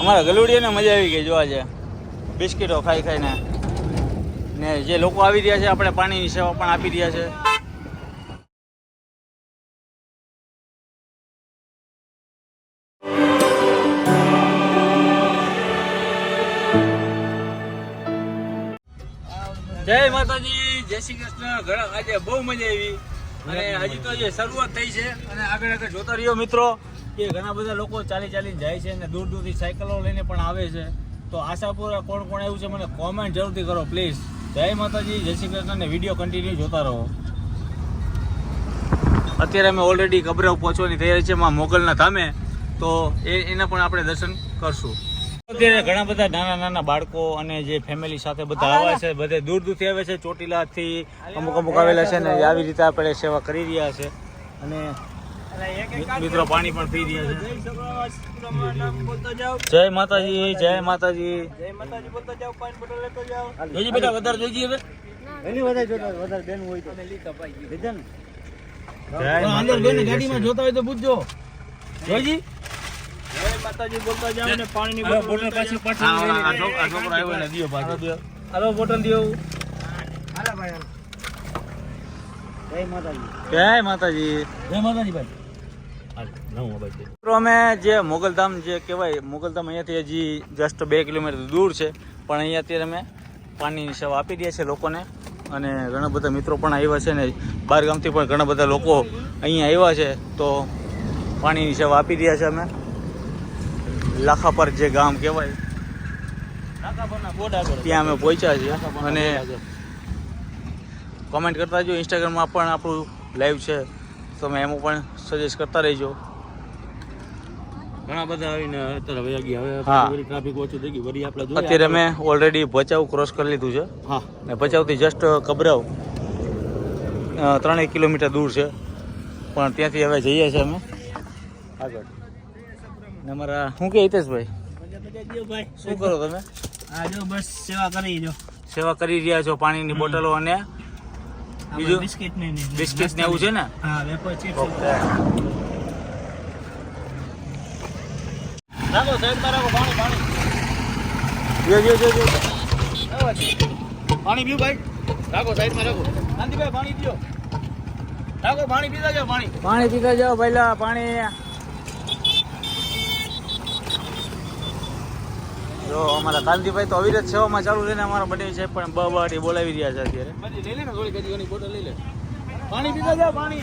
અમારા ગલુડીઓને મજા આવી ગઈ જોવા છે બિસ્કીટો ખાઈ ખાઈને. ને જે લોકો આવી રહ્યા છે, આપણે પાણીની સેવા પણ આપી રહ્યા છે. જય માતાજી, જય શ્રી કૃષ્ણ. ઘણા આજે બહુ મજા આવી. અને હજી તો જે શરૂઆત થઈ છે, અને આગળ આગળ જોતા રહ્યો મિત્રો. કે ઘણા બધા લોકો ચાલી ચાલીને જાય છે અને દૂર દૂરથી સાયકલો લઈને પણ આવે છે. તો આશાપુરા કોણ કોણ આવ્યું છે મને કોમેન્ટ જરૂરથી કરો પ્લીઝ જય માતાજી, જય શ્રી કૃષ્ણ અને વીડિયો કન્ટિન્યુ જોતા રહો. અત્યારે અમે ઓલરેડી કબરાવ પહોંચવાની તૈયારી છે, માં મોગલના ધામે. તો એ, એના પણ આપણે દર્શન કરશું. અત્યારે ઘણા બધા નાના નાના બાળકો અને જે ફેમિલી સાથે બધા આવે છે, બધે દૂર દૂરથી આવે છે, ચોટીલાથી અમુક અમુક આવેલા છે ને આવી રીતે આપણે સેવા કરી રહ્યા છે. અને મિત્રો પાણી પણ પી રહ્યા છે. જય માતાજી જય માતાજી. જોજી બેટા વધારે જોજી હવે. એની વધારે જોતા વધારે બેન હોય તો. લીધા ને? જય અંદર બેન ગાડીમાં જોતા હોય તો પૂછજો. જોજી? માતાજી બોલતા જાવ ને પાણીની બોટલ બોટલ પાછી આ- છોકરો આવ્યો એને દિયો પાછો હાલો બોટલ દિયો. હાલા ભાઈ જય માતાજી. જય માતાજી. જય માતાજી ભાઈ. અમે જે મોગલધામ જે કહેવાય, મોગલધામ અહીંયાથી હજી જસ્ટ બે કિલોમીટર દૂર છે. પણ અહીંયા અત્યારે અમે પાણીની સેવા આપી દઈએ છીએ લોકોને. અને ઘણા બધા મિત્રો પણ આવ્યા છે ને બહાર ગામથી પણ ઘણા બધા લોકો અહીંયા આવ્યા છે. તો પાણીની સેવા આપી રહ્યા છે અમે. લાખા પર જે ગામ કહેવાય, ત્યાં અમે પહોંચ્યા છીએ. અને કોમેન્ટ કરતા જો ઇન્સ્ટાગ્રામમાં પણ આપણું લાઈવ છે. તમે એમ પણ સજેસ્ટ કરતા રહેજો. ઘણા બધા આવીને અત્યારે વયા ગયા. હવે ટ્રાફિક ઓછું થઈ ગયું. વળી આપણે જોઈએ અત્યારે અમે ઓલરેડી ભચાઉ ક્રોસ કરી લીધું છે. હા. ને ભચાઉથી જસ્ટ કબરાવ ત્રણેક કિલોમીટર દૂર છે. પણ ત્યાંથી હવે જઈએ છીએ અમે. આગળ. ને અમારા શું કે હિતેશભાઈ? ભાઈ શું કરો તમે? આ જો બસ સેવા કરી જો સેવા કરી રહ્યા છો પાણીની બોટલો અને બીજું? બિસ્કિટ ને ને બિસ્કિટ ને એવું છે ને? હા વેપર ચિપ્સ ઓકે. રાખો સાઈડમાં રાખો પાણી પાણી. જો જો જો જો. પાણી પીવું ભાઈ. રાખો સાઈડમાં રાખો. ગાંધીભાઈ પાણી પીઓ. રાખો પાણી પીતા જાઓ પાણી. પાણી પીતા જાઓ પહેલા પાણી. જો અમારા કાંતિભાઈ તો અવિરત સેવામાં ચાલુ રહીને અમારા બને છે પણ બ બાટી બોલાવી રહ્યા છે અત્યારે. લઈ લે ને થોડી કદી બોટલ લઈ લે. પાણી પીતા જાઓ પાણી.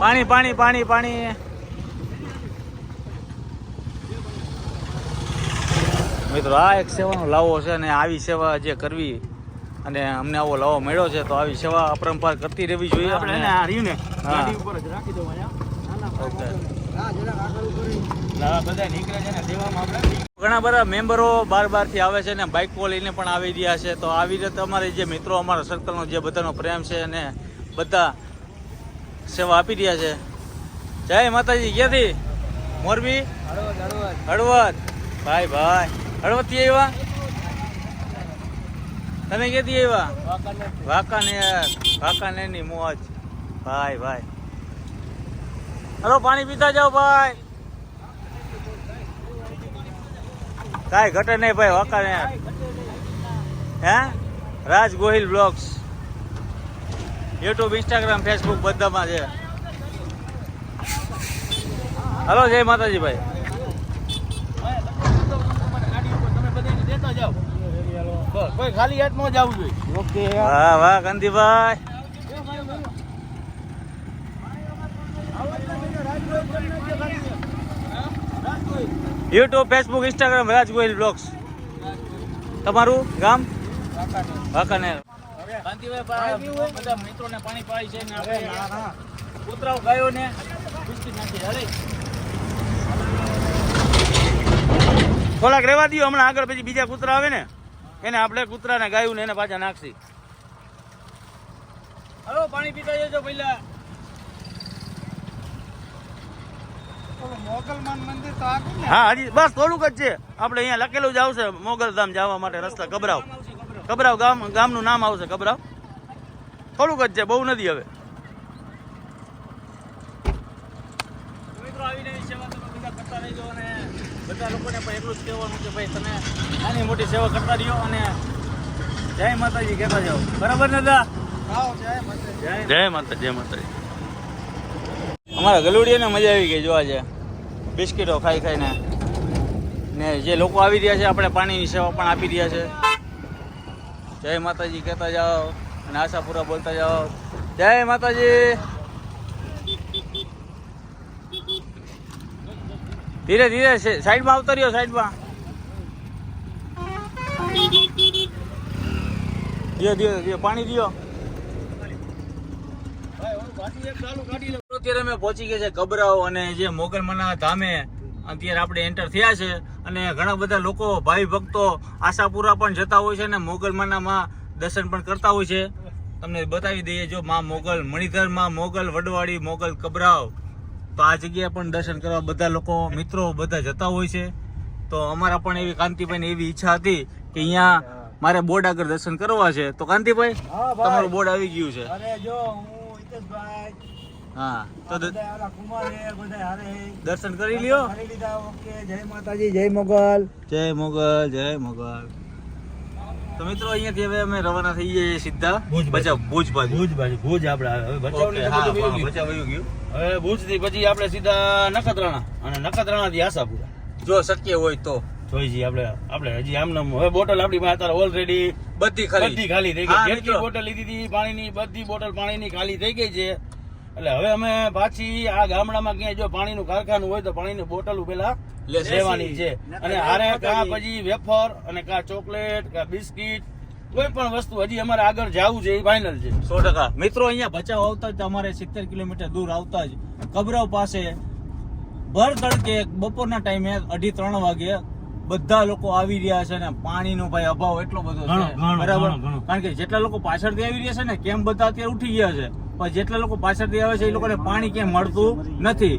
પાણી પાણી પાણી પાણી. મિત્રો આ એક સેવાનો લાવો છે અને આવી સેવા જે કરવી અને અમને આવો લાવો મળ્યો છે તો આવી સેવા અપરંપાર કરતી રહેવી જોઈએ આપણે અને આ રહ્યું ને ગાડી ઉપર જ રાખી દો અહીંયા ઓકે. હા જરાક આગળ કરી ઘણા બધા મેમ્બરો બાર બારથી આવે છે ને બાઇકો લઈને પણ આવી રહ્યા છે. તો આવી રીતે અમારે જે મિત્રો, અમારા સર્કલનો જે બધાનો પ્રેમ છે અને બધા સેવા આપી રહ્યા છે. જય માતાજી, ક્યાંથી? મોરબી? હળવદ. ભાઈ ભાઈ. હળવદથી આવ્યા? તમે ક્યાંથી આવ્યા? વાંકાનેર. વાંકાનેરની મોજ. ભાઈ ભાઈ. હલો, પાણી પીતા જાઓ, ભાઈ. કાંઈ ઘટે નહીં ભાઈ વાંકાનેર હે? Raj Gohil blogs. YouTube Instagram Facebook બધામાં છે. હલો જય માતાજી ભાઈ. ખાલી હાથમાં ન જવું જોઈએ. હા વાહ વાહ Kantibhai YouTube Facebook Instagram Raj Goyal blogs તમારું ગામ? વાંકાનેર. મિત્રોને પાણી પાડી છે ને આપણે ગાયોને બિસ્કિટ નાખી હલે થોડાક રહેવા દો હમણાં આગળ પછી બીજા કૂતરા આવે ને, એને આપણે કૂતરાને ગાયું ને એને પાછા નાખશી. હલો, પાણી પીતા જજો પહેલા મોગલમાન મંદિર તો આગળ ને હા હજી બસ થોડુંક જ છે. આપણે અહીંયા લખેલું જ આવશે મોગલધામ જવા માટે રસ્તા. ગભરાવ. ગભરાવ. ગામ ગામનું નામ આવશે ગભરાવ. થોડુંક જ છે બહુ નથી હવે. બધા કરતા રહેજો અને બધા લોકોને પણ એટલું જ કહેવાનું કે ભાઈ તમે નાની મોટી સેવા કરતા રહ્યો અને જય માતાજી કહેતા જાઓ. બરાબર ને દા જય માતા જય માતાજી અમારા ગલુડિયાને મજા આવી ગઈ જોવા છે બિસ્કીટો ખાઈ ખાઈને. ને જે લોકો આવી રહ્યા છે, આપણે પાણીની સેવા પણ આપી રહ્યા છે. જય માતાજી, કહેતા જાઓ અને આશાપુરા બોલતા જાઓ. જય માતાજી! ધીરે ધીરે સાઈડમાં આવતો રહ્યો, સાઈડમાં. દિયો દિયો દિયો પાણી દિયો. અત્યારે અમે પહોંચી ગયા છે ગબરાઓ અને જે મોગલમાના ધામે અત્યારે આપણે એન્ટર થયા છે અને ઘણા બધા લોકો ભાઈ ભક્તો આશાપુરા પણ જતા હોય છે અને મોગલમાના માં દર્શન પણ કરતા હોય છે. તમને બતાવી દઈએ જો માં મોગલ મણિધરમાં મોગલ વડવાડી મોગલ કબરાવ તો આ જગ્યાએ પણ દર્શન કરવા બધા લોકો મિત્રો બધા જતા હોય છે. તો અમારા પણ એવી કાંતિભાઈ એવી ઈચ્છા હતી કે અહીંયા મારે બોર્ડ આગળ દર્શન કરવા છે. તો કાંતિભાઈ તમારું બોર્ડ આવી ગયું છે. અરે જો હું હા તો દ- બધા હારા કુમાર હે, બધા હારે. હે. દર્શન કરી લ્યો. કરી લીધા ઓકે. જય માતાજી જય મોગલ. જય મોગલ જય મોગલ. તો મિત્રો અહીંયાથી હવે અમે રવાના થઈ જઈએ સીધા. ભુજ બાજુ. બચાવ ભુજ બાજુ. ભુજ બાજુ ભુજ આપણે હવે બચાવ. બચાવ વયું ગયું. હવે ભુજથી પછી આપણે સીધા નખત્રાણા અને નખત્રાણા થી આશાપુરા. જો શક્ય હોય તો. જોઈ આપણે આપણે હજી આમ નામ હવે બોટલ આપણી પાસે અત્યારે ઓલરેડી બધી ખાલી. બધી ખાલી થઈ ગઈ. જેટલી બોટલ લીધી હતી પાણીની બધી બોટલ પાણીની ખાલી થઈ ગઈ છે. એટલે હવે અમે પાછી આ ગામડામાં ક્યાંય જો પાણીનું કારખાનું હોય તો પાણીની બોટલ પેલા. લેવાની છે. અને હારે કા પછી વેફર અને કા ચોકલેટ કા બિસ્કિટ કોઈ પણ વસ્તુ હજી અમારે આગળ જવું છે એ ફાઇનલ છે. સો ટકા. મિત્રો અહીંયા બચાવ આવતા જ અમારે સિત્તેર કિલોમીટર દૂર આવતા જ. કબરાવ પાસે ભર તડકે બપોરના ટાઈમે અઢી ત્રણ વાગે બધા લોકો આવી રહ્યા છે ને પાણીનો ભાઈ અભાવ એટલો બધો છે. બરાબર. કારણ કે જેટલા લોકો પાછળથી આવી રહ્યા છે ને કેમ બધા અત્યારે ઉઠી ગયા છે? પણ જેટલા લોકો પાછળથી આવે છે એ લોકોને પાણી ક્યાંય મળતું નથી.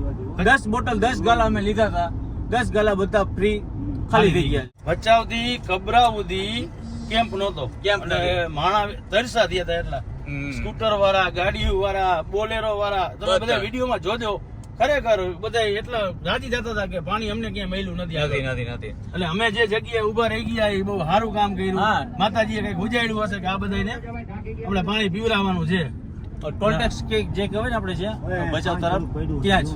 દસ બોટલ દસ ગાલા અમે લીધા હતા. દસ ગાલા બધા ફ્રી ખાલી થઈ ગયા. ભચાવથી કબરા સુધી કેમ્પ નહોતો. કેમ્પ માણા તરસા થયા હતા એટલા. સ્કૂટર વાળા ગાડીઓ વાળા બોલેરો વાળા તમે બધા. વિડીયોમાં જોજો. ખરેખર બધા એટલા રાજી જતા હતા કે પાણી અમને ક્યાંય મળ્યું નથી નથી નથી નથી. એટલે અમે જે જગ્યાએ ઊભા રહી ગયા એ બહુ સારું કામ કર્યું. માતાજીએ કંઈક ઉજાડ્યું હશે કે આ બધાને આપણે પાણી પીવરાવાનું છે. ટોલ ટેક્સ કે જે કહેવાય ને આપણે છે બચાવ તરફ ત્યાં જ.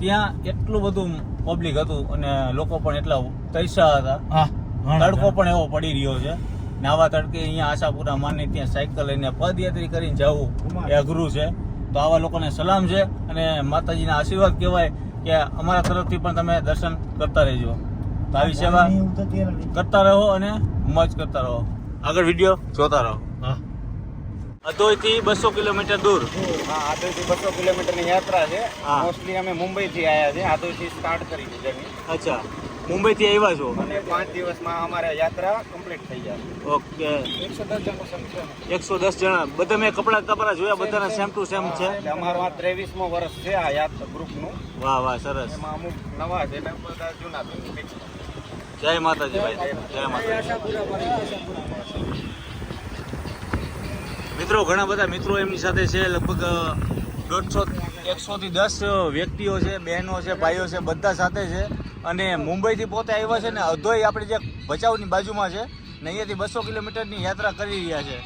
ત્યાં એટલું બધું પબ્લિક હતું અને લોકો પણ એટલા તૈસા હતા. તડકો પણ એવો પડી રહ્યો છે. ને આવા તડકે અહીંયા આશાપુરા માની ત્યાં સાયકલ લઈને પદયાત્રી કરીને જવું એ અઘરું છે. તો આવા લોકોને સલામ છે અને માતાજીના આશીર્વાદ કહેવાય કે અમારા તરફથી પણ તમે દર્શન કરતા રહેજો. તો આવી સેવા કરતા રહો અને મોજ કરતા રહો. આગળ વીડિયો જોતા રહો. અધોઈથી બસો કિલોમીટર દૂર. હા આદોઈથી બસો કિલોમીટરની યાત્રા છે. મોસ્ટલી અમે મુંબઈથી આવ્યા છે આદોઈથી સ્ટાર્ટ કરી છે જર્ની. અચ્છા. મુંબઈથી આવ્યા છો? અને પાંચ દિવસમાં અમારે યાત્રા કમ્પ્લીટ થઈ જશે. ઓકે. એકસો દસ જણા એકસો દસ જણા. બધા મેં કપડા કપડાં જોયા બધાના સેમ ટુ સેમ છે? અમારું આ ત્રેવીસમો વર્ષ છે આ યાત્રા ગ્રુપનું. વાહ વાહ સરસ. એમાં અમુક નવા છે એટલે બધા જૂના જય માતાજી ભાઈ. જય માતાજી. મિત્રો, ઘણા બધા મિત્રો એમની સાથે છે. લગભગ દોઢસો, એકસો થી દસ વ્યક્તિઓ છે, બહેનો છે, ભાઈઓ છે, બધા સાથે છે. અને મુંબઈથી પોતે આવ્યા છે ને અધોઈ આપણે જે ભચાઉની બાજુમાં છે ને અહીંયાથી બસો કિલોમીટરની યાત્રા કરી રહ્યા છે.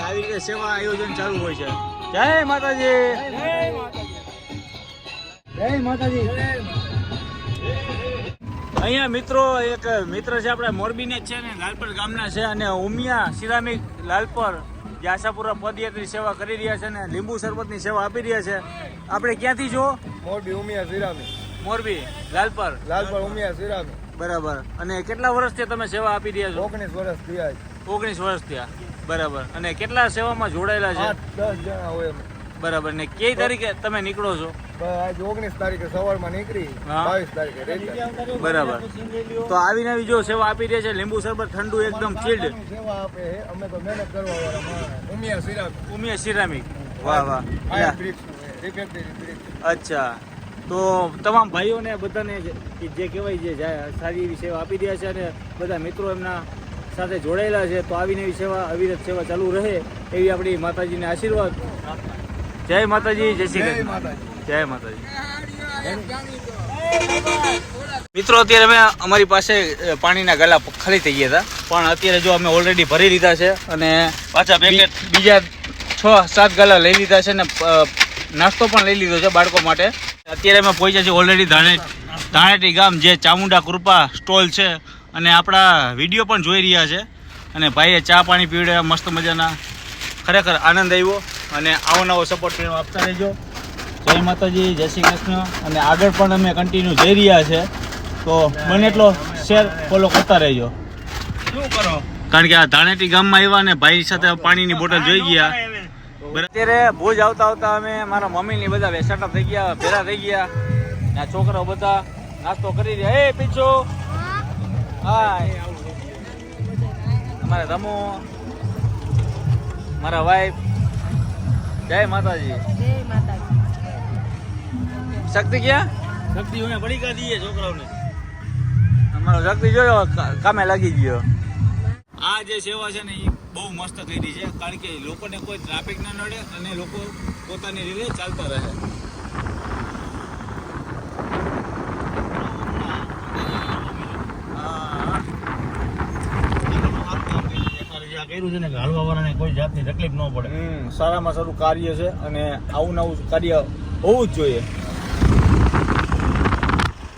આવી રીતે સેવા આયોજન ચાલુ હોય છે. જય માતાજી! જય માતાજી! અહીંયા મિત્રો, એક મિત્ર છે આપણા મોરબીને છે ને, લાલપર ગામના છે અને ઉમિયા સિરામિક લાલપર. જે આશાપુરા પદયાત્રી સેવા કરી રહ્યા છે ને લીંબુ શરબતની સેવા આપી રહ્યા છે. આપણે ક્યાંથી જો મોરબી ઉમિયા સિરામી. મોરબી લાલપર. લાલપર ઉમિયા સિરામી. બરાબર. અને કેટલા વર્ષથી તમે સેવા આપી રહ્યા છો? ઓગણીસ વર્ષ થયા ઓગણીસ વર્ષ થયા. બરાબર. અને કેટલા સેવામાં જોડાયેલા છે? દસ જણા હોય બરાબર. ને કઈ તારીખે તમે નીકળો છો? આજ ઓગણીસ તારીખે સવારમાં નીકળી. બાવીસ તારીખે. બરાબર. તો આવી નવી જો સેવા આપી રહ્યા છે લીંબુ શરબત ઠંડુ એકદમ ચીલ્ડ સેવા આપે છે. અમે તો મહેનત કરવા ઉમિયા સિરામી ઉમિયા સિરામિક. વાહ વાહ. અચ્છા. તો તમામ ભાઈઓને બધાને જે કે જે કહેવાય છે સારી એવી સેવા આપી રહ્યા છે અને બધા મિત્રો એમના સાથે જોડાયેલા છે. તો આવીને એવી સેવા અવિરત સેવા ચાલુ રહે એવી આપણી માતાજીને આશીર્વાદ. જય માતાજી જય શ્રી કૃષ્ણ. માતાજી. જય માતાજી. મિત્રો અત્યારે અમે અમારી પાસે પાણીના ગલા ખાલી થઈ ગયા હતા. પણ અત્યારે જો અમે ઓલરેડી ભરી લીધા છે અને પાછા પેકેટ બીજા છ સાત ગલા લઈ લીધા છે ને નાસ્તો પણ લઈ લીધો છે બાળકો માટે. અત્યારે અમે પહોંચ્યા છીએ ઓલરેડી ધાણે ધાણેટી ગામ જે ચામુંડા કૃપા સ્ટોલ છે. અને આપણા વીડિયો પણ જોઈ રહ્યા છે. અને ભાઈએ ચા પાણી પીવડ્યા મસ્ત મજાના. ખરેખર આનંદ આવ્યો. અને આવો નવો સપોર્ટ આપતા રહેજો. જય માતાજી જય શ્રી કૃષ્ણ. અને આગળ પણ અમે કન્ટિન્યુ જઈ રહ્યા છે. તો બને એટલો શેર ફોલો કરતા રહેજો. શું કરો? કારણ કે આ ધાણેટી ગામમાં આવ્યા ને ભાઈ સાથે પાણીની બોટલ જોઈ ગયા. અત્યારે ભુજ આવતા આવતા અમે મારા મમ્મી ને બધા વેસાટા થઈ ગયા ભેરા થઈ ગયા. ને આ છોકરાઓ બધા નાસ્તો કરી રહ્યા. એ પીછો. હા અમારા રમો. મારા વાઈફ જય માતાજી. શક્તિ ક્યાં? શક્તિ અમે પડીકા દઈએ છોકરાઓને. અમારો શક્તિ જોયો કામે લાગી ગયો. આ જે સેવા છે ને એ બહુ મસ્ત કરી છે કારણ કે લોકોને કોઈ ટ્રાફિક ના નડે અને લોકો પોતાની રીતે ચાલતા રહે હા. જે આ કર્યું છે ને કે હાલવા કોઈ જાતની તકલીફ ન પડે. સારામાં સારું કાર્ય છે અને આવું નવું કાર્ય હોવું જ જોઈએ.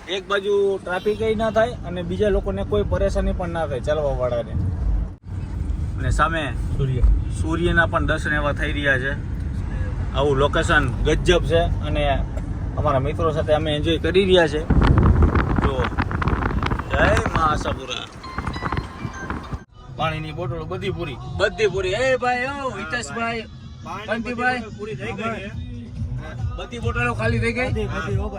એક બાજુ ટ્રાફિક ના થાય અને બીજા લોકોને કોઈ પરેશાની પણ ના થાય ચાલવા વાળાને અને સામે સૂર્ય. સૂર્યના પણ દર્શન એવા થઈ રહ્યા છે. આવું લોકેશન ગજબ છે અને અમારા મિત્રો સાથે અમે એન્જોય કરી રહ્યા છે. જો જય મા આશાપુરા પાણીની બોટલો બધી પૂરી. બધી પૂરી. એ ભાઈ ઓ હિતેશભાઈ બંટીભાઈ પૂરી થઈ ગઈ બધી બોટલો ખાલી થઈ ગઈ?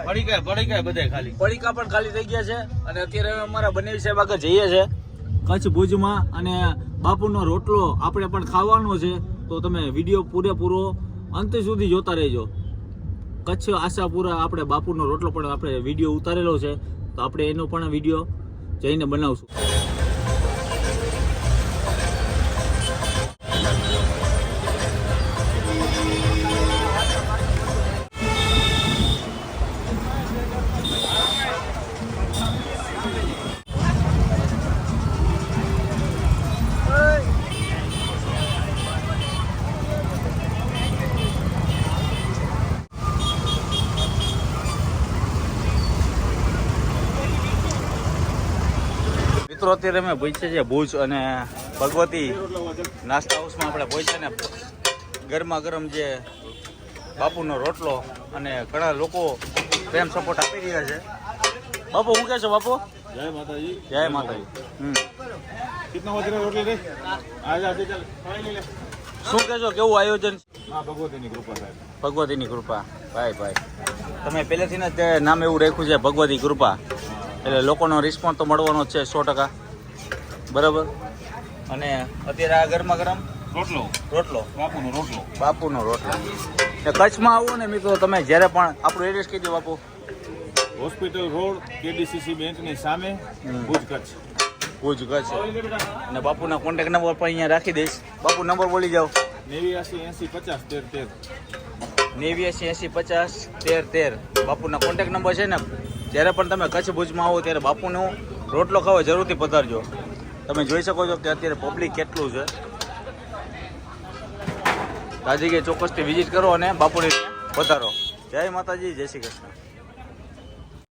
પડીકા પડીકા બધા ખાલી. પડીકા પણ ખાલી થઈ ગયા છે. અને અત્યારે અમારા બનેવી સાહેબ આગળ જઈએ છે. કચ્છ ભુજમાં અને બાપુનો રોટલો આપણે પણ ખાવાનો છે. તો તમે વીડિયો પૂરેપૂરો અંત સુધી જોતા રહેજો. કચ્છ આશાપુરા આપણે બાપુનો રોટલો પણ આપણે વીડિયો ઉતારેલો છે. તો આપણે એનો પણ વીડિયો જઈને બનાવશું. મિત્રો અત્યારે અમે પહોંચ્યા છીએ ભુજ અને ભગવતી નાસ્તા હાઉસમાં આપણે પહોંચ્યા ને ગરમા ગરમ જે બાપુનો રોટલો અને ઘણા લોકો પ્રેમ સપોર્ટ આપી રહ્યા છે. બાપુ શું કે છો બાપુ? જય માતાજી. જય માતાજી. હમ. કિતના વજરે રોટલી રે? આજે આજે ચાલ શું કહેશો કેવું આયોજન? ભગવતીની કૃપા સાહેબ. ભગવતીની કૃપા. ભાઈ ભાઈ. તમે પહેલેથી જ નામ એવું રાખ્યું છે ભગવતી કૃપા. એટલે લોકોનો રિસ્પોન્સ તો મળવાનો જ છે સો ટકા. બરાબર? અને અત્યારે આ ગરમા ગરમ? રોટલો. રોટલો. બાપુનો રોટલો. બાપુનો રોટલો. ને કચ્છમાં આવો ને મિત્રો તમે જ્યારે પણ આપણું એડ્રેસ દો બાપુ. હોસ્પિટલ રોડ કેડીસીસી બેંકની સામે. ભુજ કચ્છ. ભુજ કચ્છ. અને બાપુના કોન્ટેક નંબર પણ અહીંયા રાખી દઈશ. બાપુ નંબર બોલી જાઓ. નેવ્યાસી એસી પચાસ તેર તેર. નેવ્યાસી એંસી પચાસ તેર તેર. બાપુના કોન્ટેક નંબર છે ને? જ્યારે પણ તમે કચ્છ ભુજમાં આવો ત્યારે બાપુનો રોટલો ખાવો જરૂરથી પધારજો. તમે જોઈ શકો છો કે અત્યારે પબ્લિક કેટલું છે. તાજી કે ચોક્કસથી વિઝિટ કરો અને બાપુને પધારો. જય માતાજી, જય શ્રી કૃષ્ણ.